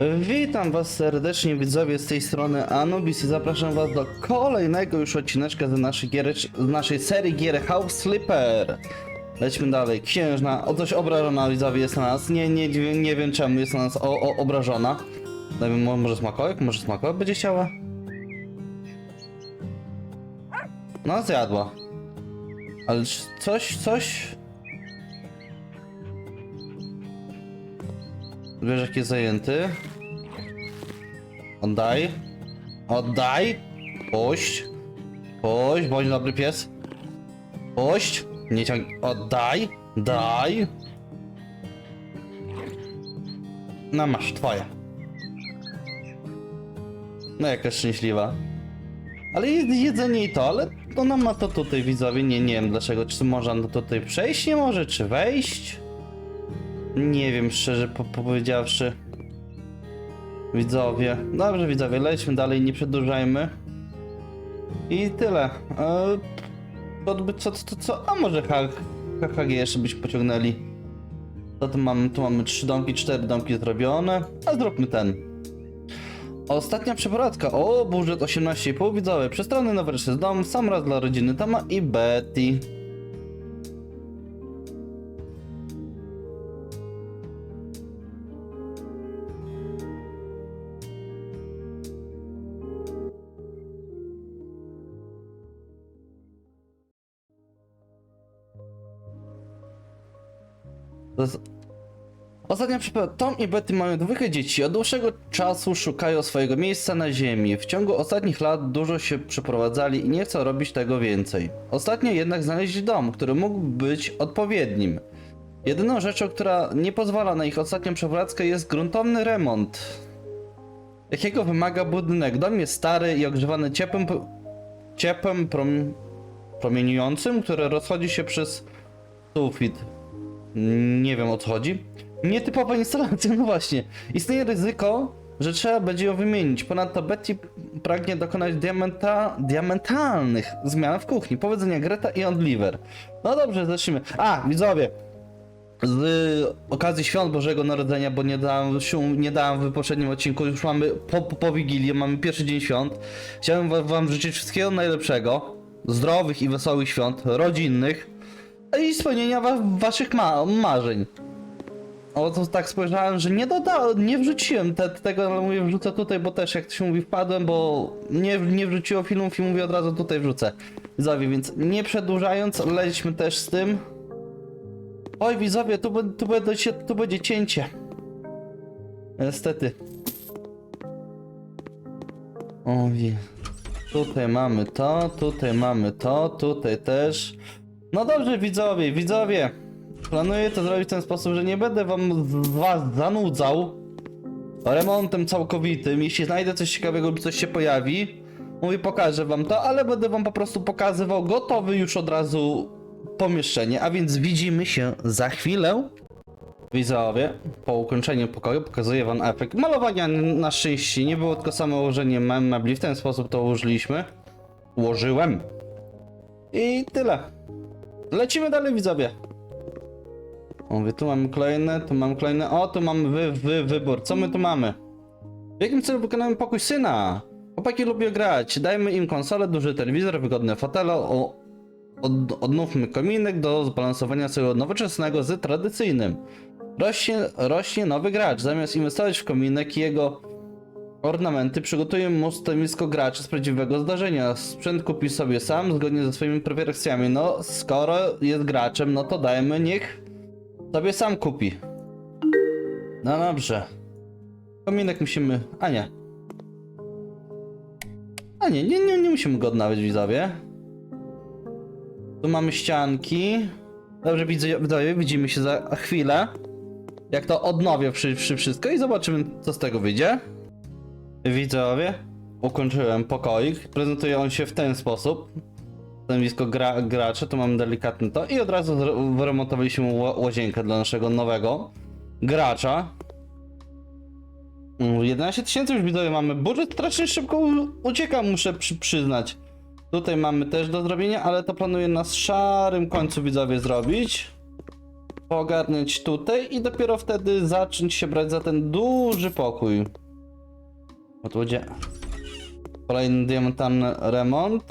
Witam was serdecznie widzowie z tej strony Anubis i zapraszam was do kolejnego już odcineczka z naszej, z naszej serii gier House Slipper. Lećmy dalej. Księżna, o coś obrażona widzowie jest na nas. Nie, nie, nie wiem czemu jest na nas o, o, obrażona. Może smakołek? Może smakołek będzie chciała? No zjadła. Ale coś, coś... Wiesz jest zajęty? Oddaj. Oddaj. Puść. Puść, bądź dobry pies. Puść. Nie ciąg... Oddaj. Daj. No masz, twoje. No jaka szczęśliwa. Ale je- jedzenie i to, ale ona ma to tutaj widzowie, nie, nie wiem dlaczego, czy można to tutaj przejść nie może, czy wejść? Nie wiem szczerze po powiedziawszy. Widzowie. Dobrze widzowie, lećmy dalej, nie przedłużajmy. I tyle. Eee, co, co, co? A może HHG jeszcze byśmy pociągnęli. To tu mamy, tu mamy trzy domki, cztery domki zrobione. A zróbmy ten. Ostatnia przeprowadzka. O, budżet 18,5 widzowie. Przestronny nowoczesny dom, sam raz dla rodziny Toma i Betty. To jest... Ostatnia przypadek. Tom i Betty mają dwójkę dzieci. Od dłuższego czasu szukają swojego miejsca na ziemi. W ciągu ostatnich lat dużo się przeprowadzali i nie chcą robić tego więcej. Ostatnio jednak znaleźli dom, który mógł być odpowiednim. Jedyną rzeczą, która nie pozwala na ich ostatnią przeprowadzkę jest gruntowny remont. Jakiego wymaga budynek? Dom jest stary i ogrzewany ciepłym, ciepłem prom, promieniującym, które rozchodzi się przez sufit. Nie wiem o co chodzi. Nietypowa instalacja, no właśnie. Istnieje ryzyko, że trzeba będzie ją wymienić. Ponadto Betty pragnie dokonać diamenta, diamentalnych zmian w kuchni. Powodzenia Greta i Ondliver. No dobrze, zacznijmy. A, widzowie. Z okazji świąt Bożego Narodzenia, bo nie dałem, nie dałem w poprzednim odcinku, już mamy po, po, Wigilię, mamy pierwszy dzień świąt. Chciałem wa- wam życzyć wszystkiego najlepszego, zdrowych i wesołych świąt, rodzinnych i spełnienia wa waszych ma marzeń. O, to tak spojrzałem, że nie dodałem, nie wrzuciłem te, tego, ale mówię, wrzucę tutaj, bo też jak to się mówi, wpadłem, bo nie, nie wrzuciło filmów i mówię od razu tutaj wrzucę. Widzowie, więc nie przedłużając, lećmy też z tym. Oj, widzowie, tu, tu, będzie, tu będzie cięcie. Niestety. Oj, tutaj mamy to, tutaj mamy to, tutaj też. No dobrze, widzowie, widzowie. Planuję to zrobić w ten sposób, że nie będę wam was zanudzał remontem całkowitym. Jeśli znajdę coś ciekawego lub coś się pojawi, mówię, pokażę wam to, ale będę wam po prostu pokazywał gotowy już od razu pomieszczenie. A więc widzimy się za chwilę. Widzowie, po ukończeniu pokoju pokazuję wam efekt malowania. Na szczęście nie było tylko samo ułożenie me- mebli, w ten sposób to ułożyliśmy. Ułożyłem. I tyle. Lecimy dalej, widzowie. Mówię, tu mamy kolejne, tu mamy kolejne. O, tu mamy wy, wy, wybór. Co my tu mamy? W jakim celu wykonamy pokój syna? Chłopaki lubią grać. Dajmy im konsolę, duży telewizor, wygodne fotele. O, od, odnówmy kominek do zbalansowania swojego nowoczesnego z tradycyjnym. Rośnie, rośnie nowy gracz. Zamiast inwestować w kominek i jego ornamenty, przygotujemy mu stanowisko graczy z prawdziwego zdarzenia. Sprzęt kupi sobie sam, zgodnie ze swoimi preferencjami. No, skoro jest graczem, no to dajmy, niech sobie sam kupi. No dobrze. Kominek musimy... A nie. A nie, nie, nie, nie musimy go odnawiać, widzowie. Tu mamy ścianki. Dobrze, widzowie, widzimy się za chwilę. Jak to odnowię przy, przy wszystko i zobaczymy, co z tego wyjdzie. Widzowie, ukończyłem pokoik. Prezentuje on się w ten sposób. Stanowisko gra, gracza, tu mamy delikatne to i od razu wyremontowaliśmy ła- łazienkę dla naszego nowego gracza. Mm, 11 tysięcy już widzowie mamy. Budżet strasznie szybko ucieka, muszę przy, przyznać. Tutaj mamy też do zrobienia, ale to planuję na szarym końcu widzowie zrobić. ogarnąć tutaj i dopiero wtedy zacząć się brać za ten duży pokój. O tu będzie kolejny diamentarny remont.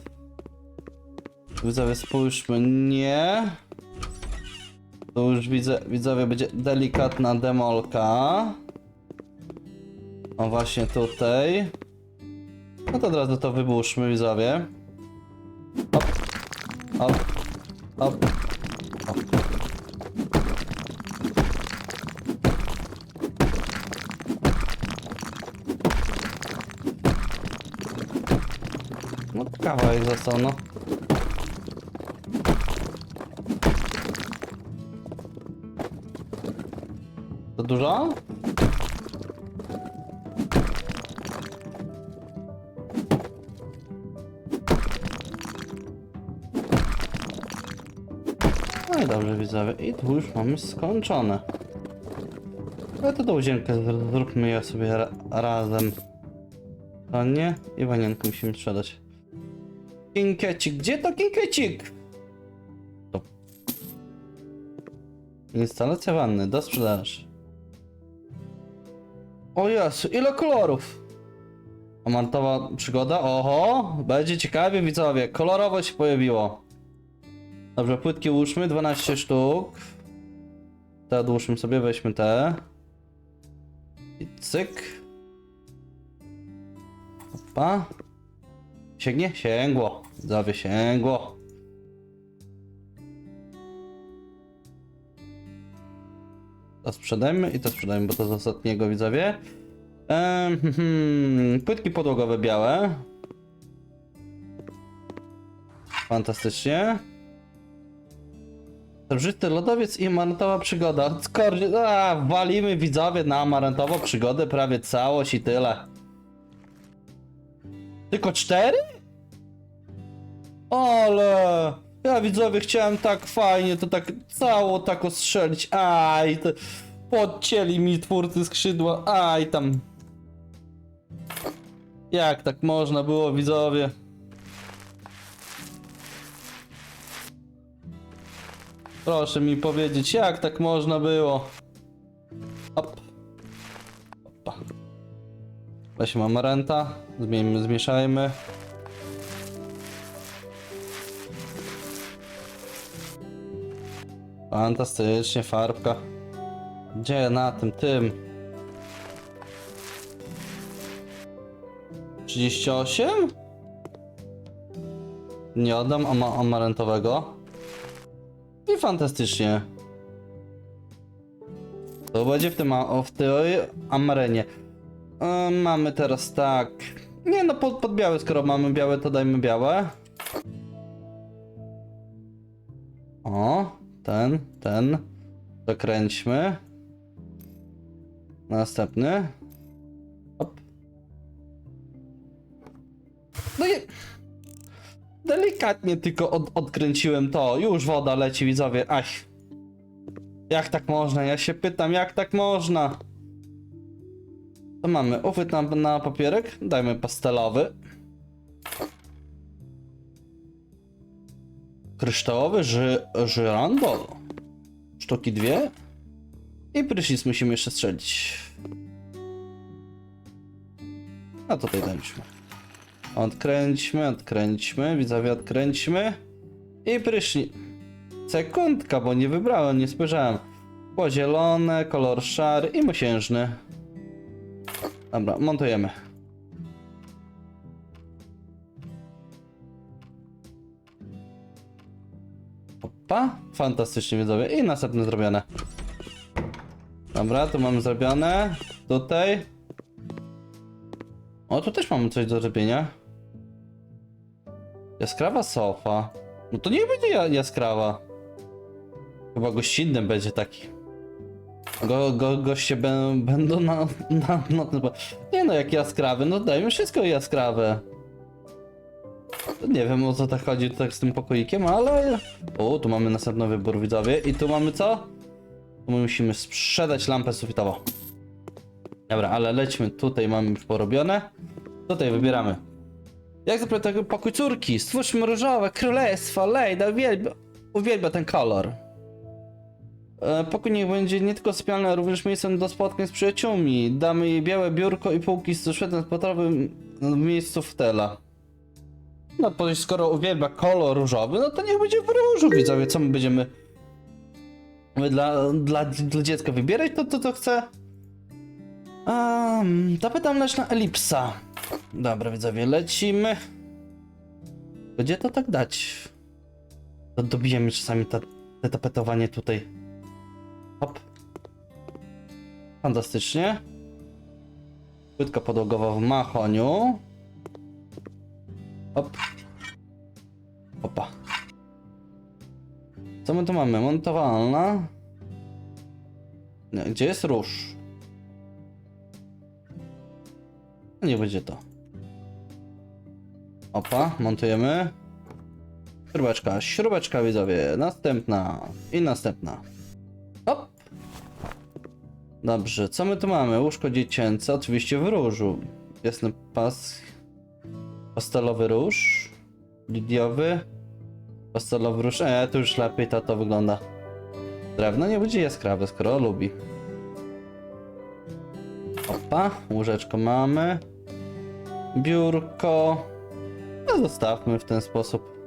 Widzowie, spójrzmy, nie. To już widzę, widzowie, będzie delikatna demolka. O, właśnie tutaj. No to od razu to wybuszmy, widzowie. Hop, hop, hop. No kawałek został, no. To dużo? No i dobrze widzowie, i tu już mamy skończone. Ale to do łazienkę zr- zróbmy je sobie ra razem. To nie? I wanienkę musimy sprzedać. Kinkecik, gdzie to kinkecik? To. Instalacja wanny, do sprzedaży. O Jezu, ile kolorów! Amantowa przygoda, oho, będzie ciekawie widzowie, kolorowo się pojawiło. Dobrze, płytki ułóżmy, 12 sztuk. Te odłóżmy sobie, weźmy te. I cyk. Opa. Sięgnie? Sięgło. Zawie sięgło. To sprzedajmy i to sprzedajmy, bo to z ostatniego widzowie. Ehm, płytki podłogowe białe. Fantastycznie. Żyty lodowiec i amarantowa przygoda. Skor... A, walimy widzowie na amarantową przygodę prawie całość i tyle. Tylko cztery? Ale ja widzowie chciałem tak fajnie to tak cało tak ostrzelić. Aj, to podcięli mi twórcy skrzydła. Aj tam. Jak tak można było widzowie? Proszę mi powiedzieć, jak tak można było? Hop. Weźmy amarenta, zmieńmy, zmieszajmy. Fantastycznie, farbka. Gdzie na tym, tym? 38? Nie oddam ama amarentowego. I fantastycznie. To będzie w tym, w tej amarenie. E, mamy teraz tak. Nie no, pod, pod białe, skoro mamy białe, to dajmy białe. O, ten, ten. Dokręćmy. Następny. No i... Delikatnie tylko od, odkręciłem to. Już woda leci, widzowie. Ach. Jak tak można? Ja się pytam, jak tak można? To mamy uchwyt na, na papierek. Dajmy pastelowy. Kryształowy ży, żyrandol. Sztuki dwie. I prysznic musimy jeszcze strzelić. A tutaj dajmy. Odkręćmy, odkręćmy, widzowie odkręćmy. I prysznic. Sekundka, bo nie wybrałem, nie spojrzałem. Było zielone, kolor szary i mosiężny. Dobra, montujemy. Opa, fantastycznie widzowie. I następne zrobione. Dobra, tu mamy zrobione. Tutaj. O, tu też mamy coś do zrobienia. Jaskrawa sofa. No to niech będzie ja- jaskrawa. Chyba gościnnym będzie taki. Go, go, goście bę, będą na, na, na. Nie no, jak jaskrawy, no dajmy wszystko jaskrawe. Nie wiem o co tak chodzi tak z tym pokoikiem, ale... O, tu mamy następny wybór widzowie. I tu mamy co? Tu my musimy sprzedać lampę sufitową. Dobra, ale lećmy. Tutaj mamy już porobione. Tutaj wybieramy. Jak tego pokój córki? Stwórzmy różowe królestwo. Lejda uwielbia, uwielbia ten kolor. E, Pokój niech będzie nie tylko sypialny, ale również miejscem do spotkań z przyjaciółmi. Damy jej białe biurko i półki z świetnym spotrowym w miejscu fotela. No, bo skoro uwielbia kolor różowy, no to niech będzie w różu, widzowie. Co my będziemy my dla, dla, dla dziecka wybierać? To, to, to chcę. Um, zapytam elipsa. Dobra, widzowie, lecimy. Gdzie to tak dać? To dobijemy czasami ta, te tapetowanie tutaj. Hop. Fantastycznie. Płytka podłogowa w mahoniu. Hop. Opa. Co my tu mamy? Montowalna. Gdzie jest róż? Nie będzie to. Opa, montujemy. Śrubeczka, śrubeczka widzowie. Następna i następna. Dobrze, co my tu mamy? Łóżko dziecięce, oczywiście w różu. Jasny pas. Pastelowy róż. Lidiowy. Pastelowy róż. E, to już lepiej to, to wygląda. Drewno nie będzie jaskrawe, skoro lubi. Opa, łóżeczko mamy. Biurko. No zostawmy w ten sposób.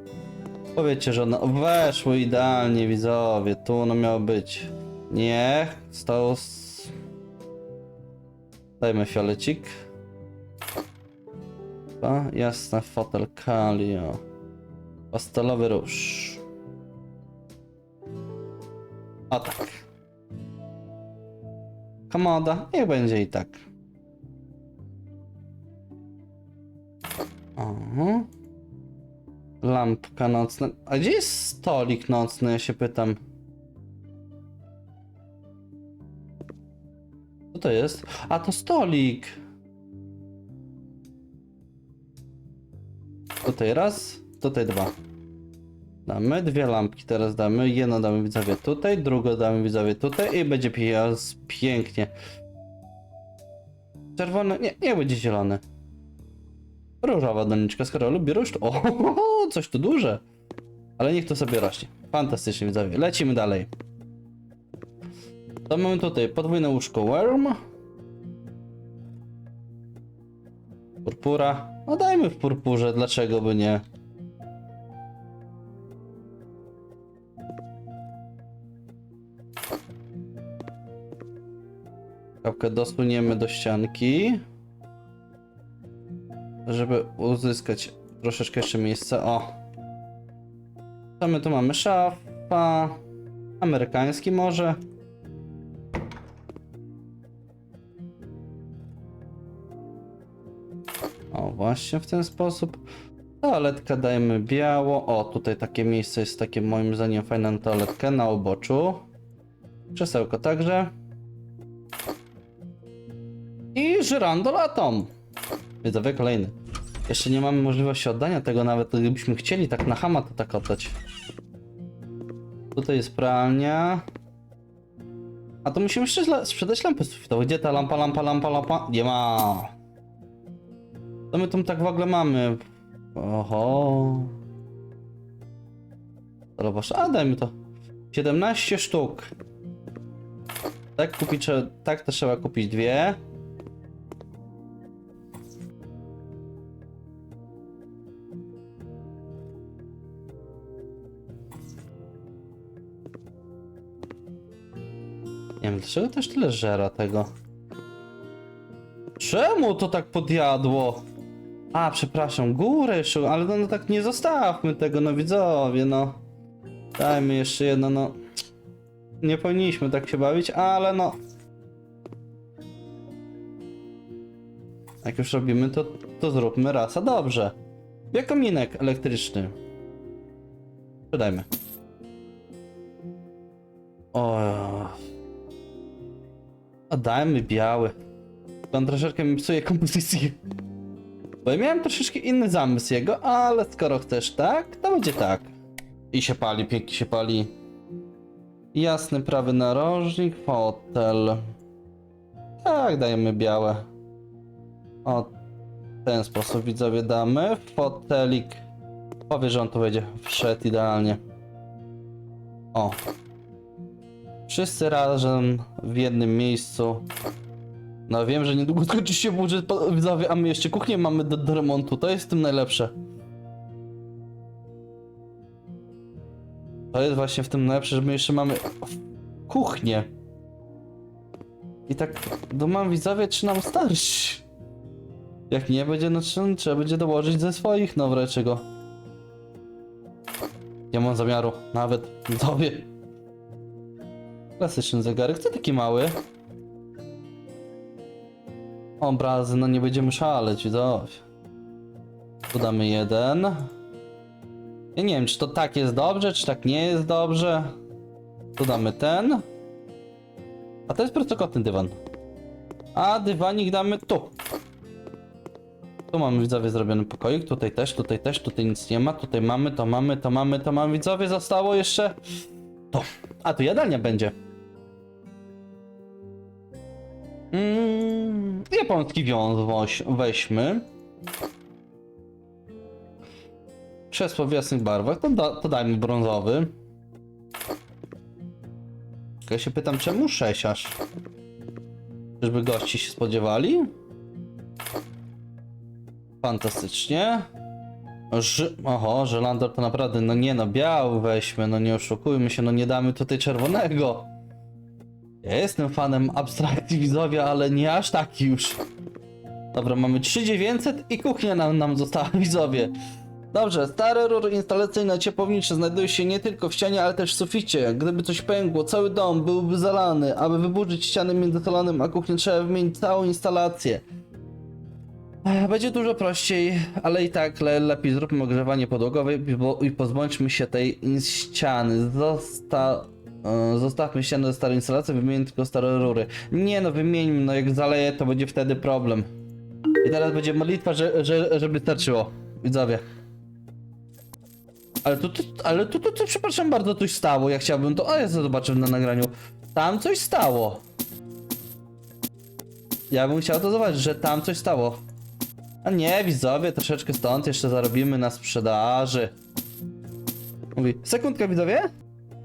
Powiecie, że ono weszło idealnie, widzowie. Tu ono miało być. Niech stał. Dajmy fiolecik. Opa, jasne, fotel Calio. Pastelowy róż. O tak. Komoda, niech będzie i tak. Aha. Lampka nocna. A gdzie jest stolik nocny, ja się pytam. To jest? A to stolik. Tutaj raz, tutaj dwa. Damy dwie lampki, teraz damy. Jedno damy widzowie tutaj, drugą damy widzowie tutaj i będzie pijas pięknie. Czerwony, nie, nie będzie zielony. Różowa doniczka, skoro lubi róż, o, coś tu duże. Ale niech to sobie rośnie. Fantastycznie widzowie, lecimy dalej. To mamy tutaj podwójne łóżko Worm. Purpura. No dajmy w purpurze, dlaczego by nie? Kawkę dosuniemy do ścianki. Żeby uzyskać troszeczkę jeszcze miejsca. O! Co my tu mamy? Szafa. Amerykański może. Właśnie w ten sposób. Toaletka dajmy biało. O, tutaj takie miejsce jest takie moim zdaniem fajne na toaletkę na uboczu. Krzesełko także. I żyrandol atom. Widzowie kolejny. Jeszcze nie mamy możliwości oddania tego nawet, gdybyśmy chcieli tak na hama to tak oddać. Tutaj jest pralnia. A to musimy jeszcze sprzedać lampę sufitową. Gdzie ta lampa, lampa, lampa, lampa? Nie ma. Co my tam tak w ogóle mamy? Oho. Zobacz, a daj mi to. 17 sztuk. Tak kupić, tak to trzeba kupić dwie. Nie wiem, dlaczego też tyle żera tego? Czemu to tak podjadło? A, przepraszam, górę jeszcze, ale no, no tak nie zostawmy tego, no widzowie, no. Dajmy jeszcze jedno, no. Nie powinniśmy tak się bawić, ale no. Jak już robimy, to, to zróbmy a dobrze. Biokominek elektryczny. Sprzedajmy. O. A dajmy biały. On troszeczkę mi psuje kompozycję. Bo ja miałem troszeczkę inny zamysł jego, ale skoro chcesz tak, to będzie tak. I się pali, pięknie się pali. Jasny prawy narożnik, fotel. Tak, dajemy białe. O, w ten sposób widzowie damy. Fotelik. Powie, że on tu wejdzie. Wszedł idealnie. O. Wszyscy razem w jednym miejscu. No wiem, że niedługo skończy się budżet, widzowie, a my jeszcze kuchnię mamy do, do remontu. To jest w tym najlepsze. To jest właśnie w tym najlepsze, że my jeszcze mamy kuchnię. I tak dumam widzowie, czy nam starczy. Jak nie będzie, no trzeba będzie dołożyć ze swoich, no wreszcie go. Nie mam zamiaru, nawet widzowie. Klasyczny zegarek, co taki mały? Obrazy, no nie będziemy szaleć, widzowie. Tu damy jeden. Ja nie wiem, czy to tak jest dobrze, czy tak nie jest dobrze. Tu damy ten. A to jest prostokątny dywan. A dywanik damy tu. Tu mamy widzowie zrobiony pokoik, tutaj też, tutaj też, tutaj nic nie ma, tutaj mamy, to mamy, to mamy, to mamy. Widzowie zostało jeszcze to. A tu jadalnia będzie. Mm, japoński wiąz woś, weźmy. Krzesło w jasnych barwach, to, da, dajmy brązowy. Ja się pytam, czemu szesiarz? Czyżby gości się spodziewali? Fantastycznie. Ż Oho, żelander to naprawdę, no nie no, biały weźmy, no nie oszukujmy się, no nie damy tutaj czerwonego. Ja jestem fanem abstrakcji widzowie, ale nie aż taki już. Dobra, mamy 3900 i kuchnia nam, nam została widzowie. Dobrze, stare rury instalacyjne ciepłownicze znajdują się nie tylko w ścianie, ale też w suficie. Gdyby coś pękło, cały dom byłby zalany. Aby wyburzyć ściany między salonem a kuchnią trzeba wymienić całą instalację. Będzie dużo prościej, ale i tak le lepiej zróbmy ogrzewanie podłogowe i, i pozbądźmy się tej ściany. Zosta e, zostawmy ścianę ze starej instalacji, wymienimy tylko stare rury. Nie no, wymieńmy, no jak zaleje to będzie wtedy problem. I teraz będzie modlitwa, że, że, żeby starczyło. Widzowie. Ale tu, tu, ale tu, tu, tu, przepraszam bardzo, coś stało. Ja chciałbym to. O, ja zobaczę na nagraniu. Tam coś stało. Ja bym chciał to zobaczyć, że tam coś stało. A nie, widzowie, troszeczkę stąd jeszcze zarobimy na sprzedaży. Mówi, sekundkę widzowie.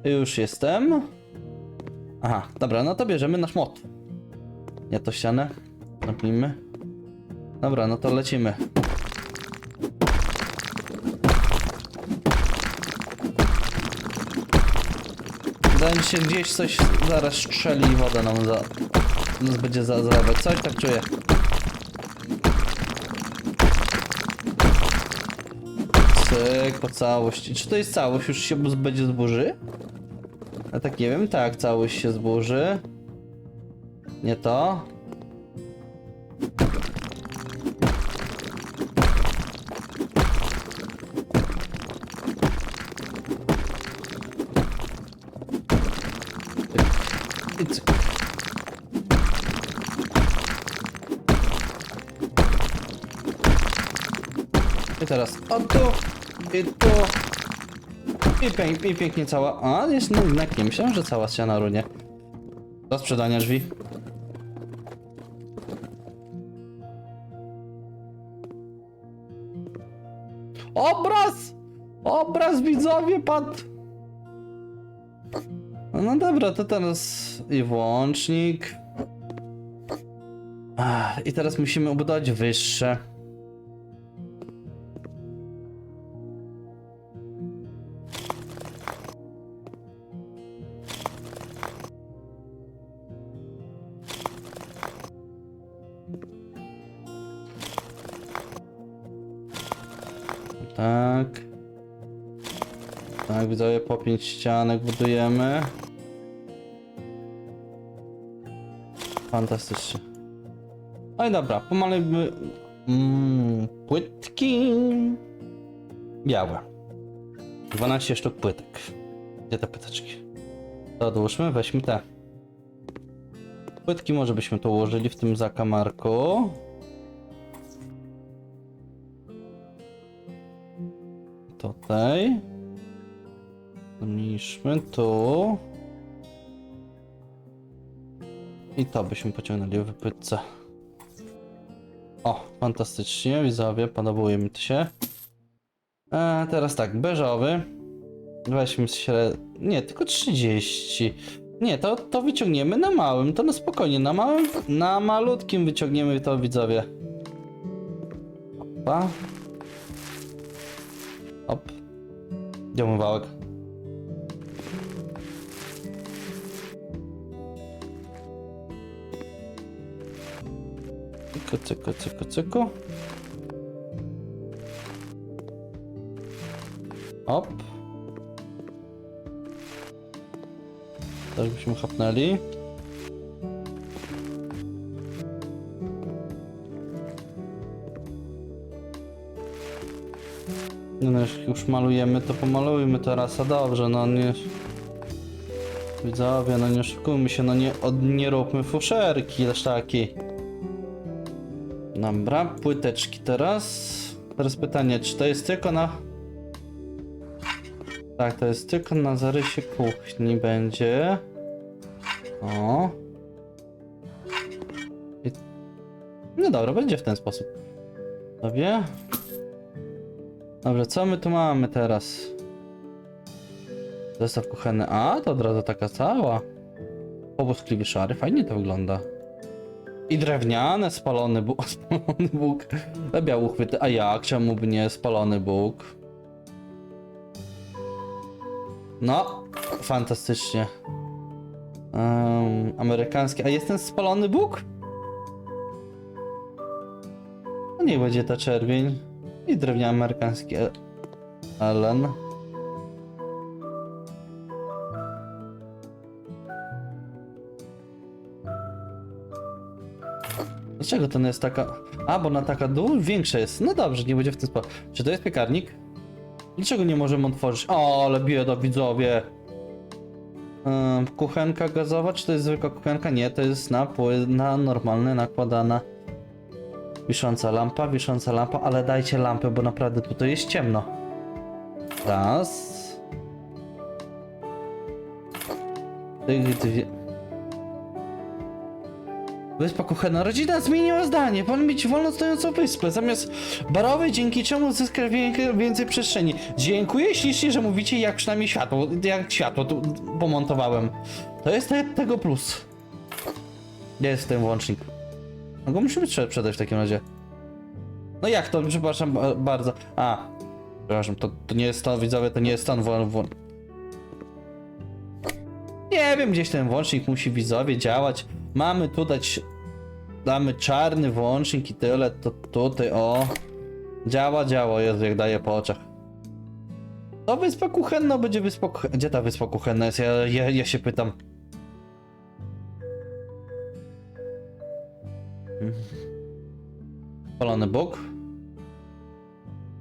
Już jestem. Aha, dobra, no to bierzemy nasz mot. Nie to ścianę. Napnijmy. Dobra, no to lecimy. Wydaje się, gdzieś coś zaraz strzeli i woda nam za... nas będzie za zalewać. Coś tak czuję. Cyk, po całości. Czy to jest całość? Już się z- będzie zburzy? Ja tak nie wiem. Tak, całość się zburzy. Nie to. I, I pięknie cała. A, jest jednak nie myślałem, że cała ściana runie. Do sprzedania drzwi. Obraz! Obraz widzowie padł! No dobra, to teraz i włącznik. I teraz musimy ubudować wyższe. Ścianek budujemy. Fantastycznie. No i dobra, pomalujmy mm, płytki. Białe. 12 sztuk płytek. Gdzie te płyteczki? To odłóżmy, weźmy te. Płytki może byśmy tu ułożyli w tym zakamarku. Tutaj. Zmniejszmy tu. I to byśmy pociągnęli w płytce. O, fantastycznie, widzowie, podobuje mi to się. E, teraz tak, beżowy. Weźmy średnio. Nie, tylko 30. Nie, to, to wyciągniemy na małym, to na spokojnie, na małym, na malutkim wyciągniemy to widzowie. Opa. Op. Gdzie mój wałek? Cyku, cyku, cyku, cyku. Op. Tak byśmy chapnęli. No, jeśli już malujemy, to pomalujmy teraz, a dobrze, no nie... Widzowie, no nie oszukujmy się, no nie, od, nie róbmy fuszerki też takiej. Dobra, płyteczki teraz. Teraz pytanie, czy to jest tylko na... Tak, to jest tylko na zarysie kuchni będzie. O. I... No dobra, będzie w ten sposób. Sobie. Dobrze, co my tu mamy teraz? Zestaw kuchenny. A, to od razu taka cała. Obóz kliwiszary, fajnie to wygląda. I drewniane, spalony Bóg. Spalony Bóg. Biały uchwyty. A jak? Czemu by nie spalony Bóg? No, fantastycznie. Um, amerykański. A jest ten spalony Bóg? No niech będzie ta czerwień. I drewniany amerykański E- Ellen. Dlaczego ten jest taka... A, bo ona taka dół większa jest. No dobrze, nie będzie w ten sposób. Czy to jest piekarnik? Dlaczego nie możemy otworzyć? O, ale bieda, widzowie. Ym, kuchenka gazowa, czy to jest zwykła kuchenka? Nie, to jest na, pły- na normalne, nakładana. Wisząca lampa, wisząca lampa, ale dajcie lampę, bo naprawdę tutaj jest ciemno. Raz. Tych dwie... Wyspa kuchenna. Rodzina zmieniła zdanie. Pan mieć wolno stojącą wyspę zamiast barowej, dzięki czemu zyska więcej, przestrzeni. Dziękuję ślicznie, że mówicie jak przynajmniej światło, jak światło tu pomontowałem. To jest te, tego plus. Gdzie jest ten włącznik? No go musimy prze- sprzedać w takim razie. No jak to? Przepraszam ba- bardzo. A, przepraszam, to, to nie jest to, widzowie, to nie jest ten włą... włą... Nie wiem, gdzieś ten włącznik musi widzowie działać. Mamy tu dać... Damy czarny włącznik i tyle, to tutaj, o. Działa, działa, Jezu, jak daje po oczach. To wyspa kuchenna będzie wyspa kuchenna. Gdzie ta wyspa kuchenna jest? Ja, ja, ja się pytam. Polony Bóg.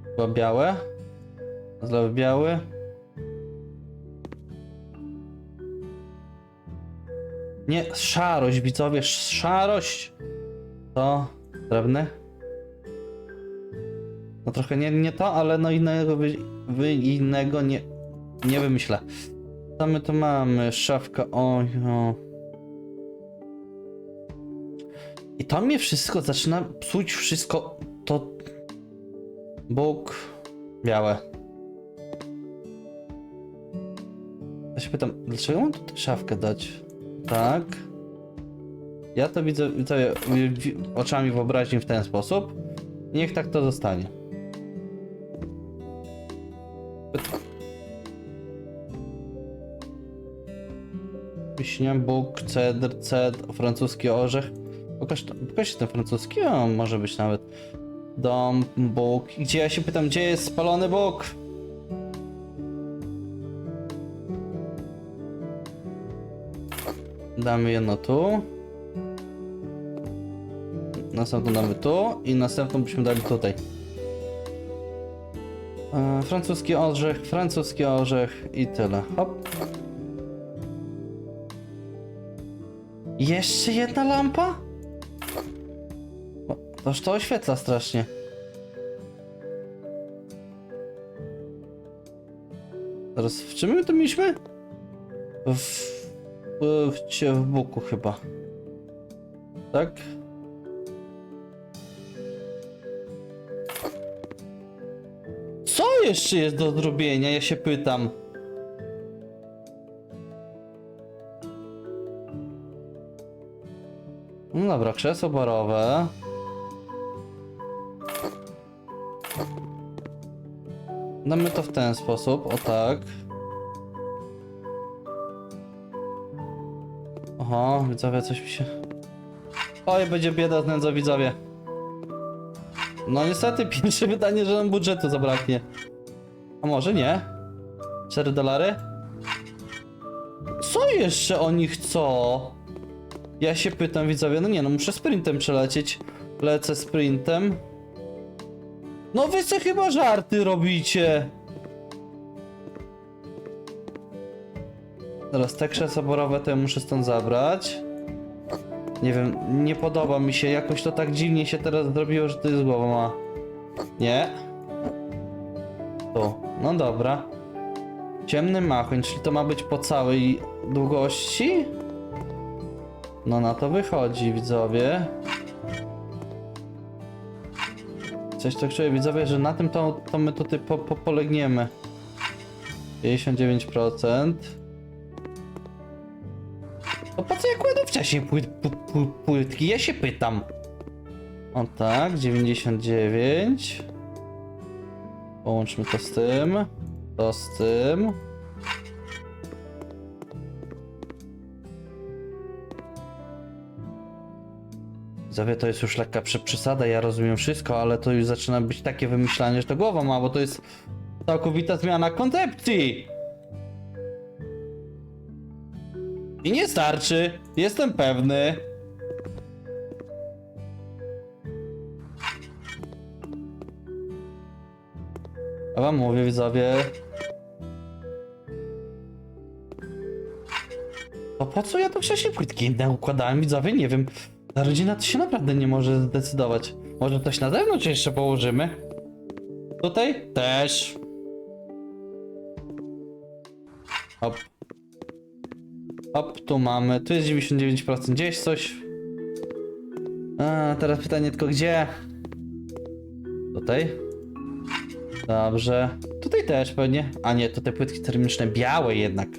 Chyba białe. Z lewy biały. Nie, szarość, widzowie, szarość. To drewny. No trochę nie, nie to, ale no innego, wy, wy innego nie, nie wymyślę. Co my tu mamy? Szafka, ojo. I to mnie wszystko zaczyna psuć wszystko to... Bóg... Białe. Ja się pytam, dlaczego mam tutaj szafkę dać? Tak. Ja to widzę, widzę wi- wi- oczami wyobraźni w ten sposób. Niech tak to zostanie. Wiśnia, Bóg, cedr, cedr, francuski orzech. Pokaż, pokaż ten francuski, o, może być nawet. Dom, Bóg. Gdzie ja się pytam, gdzie jest spalony Bóg? Damy jedno tu. Następną damy tu i następną byśmy dali tutaj. E, francuski orzech, francuski orzech i tyle. Hop. Jeszcze jedna lampa? Toż to oświetla strasznie. Teraz w czym my to mieliśmy? W, w buku chyba. Tak? Co jeszcze jest do zrobienia? Ja się pytam. No dobra, krzesło barowe. Damy to w ten sposób, o tak. Oho, widzowie, coś mi się... Oj, będzie bieda z nędzą, widzowie. No niestety, pierwsze wydanie, że nam budżetu zabraknie. A może nie? 4 dolary? Co jeszcze oni chcą? Ja się pytam, widzowie, no nie no, muszę sprintem przelecieć. Lecę sprintem. No wy co chyba żarty robicie? Teraz te krzesła borowe to ja muszę stąd zabrać. Nie wiem, nie podoba mi się, jakoś to tak dziwnie się teraz zrobiło, że to jest głowa ma. Nie? Tu, no dobra. Ciemny machoń, czyli to ma być po całej długości? No na to wychodzi, widzowie. Coś tak czuję, widzowie, że na tym to, to my tutaj po, po, polegniemy. 59%. To po co ja kładę wcześniej płyt, pu, płytki? Ja się pytam. O tak, 99. Połączmy to z tym. To z tym. Zawie to jest już lekka prze- przesada, ja rozumiem wszystko, ale to już zaczyna być takie wymyślanie, że to głowa ma, bo to jest całkowita zmiana koncepcji. I nie starczy, jestem pewny. A wam mówię, widzowie. To po co ja to wcześniej płytki układałem, widzowie? Nie wiem. Ta rodzina to się naprawdę nie może zdecydować. Może coś na zewnątrz jeszcze położymy? Tutaj? Też. Hop. Tu mamy. Tu jest 99%. Gdzieś coś. A, teraz pytanie tylko gdzie? Tutaj? Dobrze. Tutaj też pewnie. A nie, to te płytki termiczne białe jednak.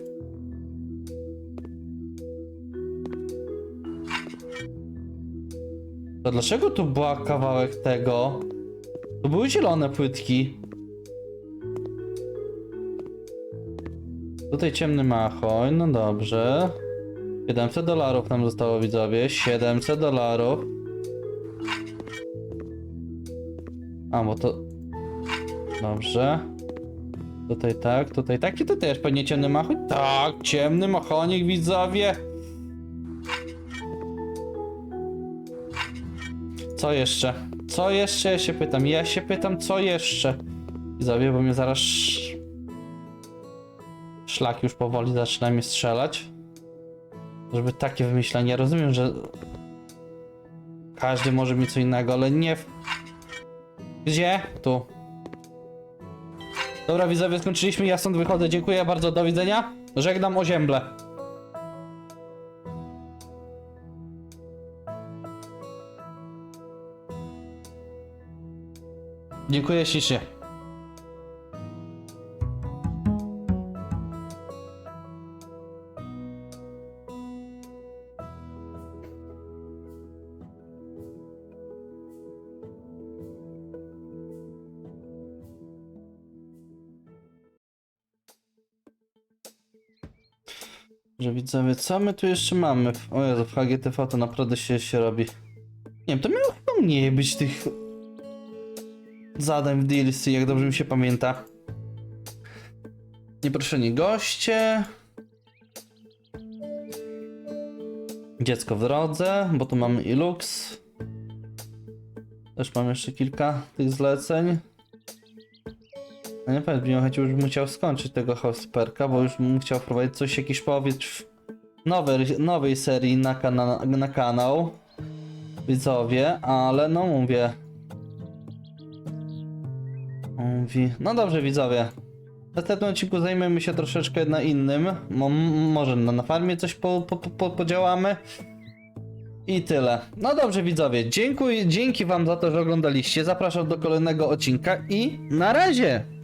To dlaczego tu była kawałek tego? To były zielone płytki. Tutaj ciemny machoń, no dobrze. 700 dolarów nam zostało widzowie. 700 dolarów. A, bo to... Dobrze. Tutaj tak, tutaj tak i tu też pewnie ciemny machoń. Tak, ciemny machonik widzowie. Co jeszcze? Co jeszcze? Ja się pytam. Ja się pytam, co jeszcze? Widzowie, bo mnie zaraz... sz- Szlak już powoli zaczyna mi strzelać. Żeby takie wymyślenie. Rozumiem, że... Każdy może mieć co innego, ale nie... w- Gdzie? Tu. Dobra, widzowie, skończyliśmy. Ja stąd wychodzę. Dziękuję bardzo. Do widzenia. Żegnam o ziemble. Dziękuję ślicznie. Że widzowie, co my tu jeszcze mamy? O Jezu, w HGTV to naprawdę się, się robi. Nie wiem, to miało chyba mniej być tych zadań w DLC, jak dobrze mi się pamięta. Nieproszeni goście. Dziecko w drodze, bo tu mamy i Lux. Też mam jeszcze kilka tych zleceń. No nie powiem, bym chęcił, już chciał skończyć tego houseperka, bo już bym chciał wprowadzić coś, jakiś powiedz w nowej, nowej serii na, kana na kanał. Widzowie, ale no mówię, Mówi. No dobrze, widzowie. W następnym odcinku zajmiemy się troszeczkę na innym. Mo może na, na farmie coś po, po, po, podziałamy. I tyle. No dobrze, widzowie. Dziękuję, dzięki Wam za to, że oglądaliście. Zapraszam do kolejnego odcinka i na razie!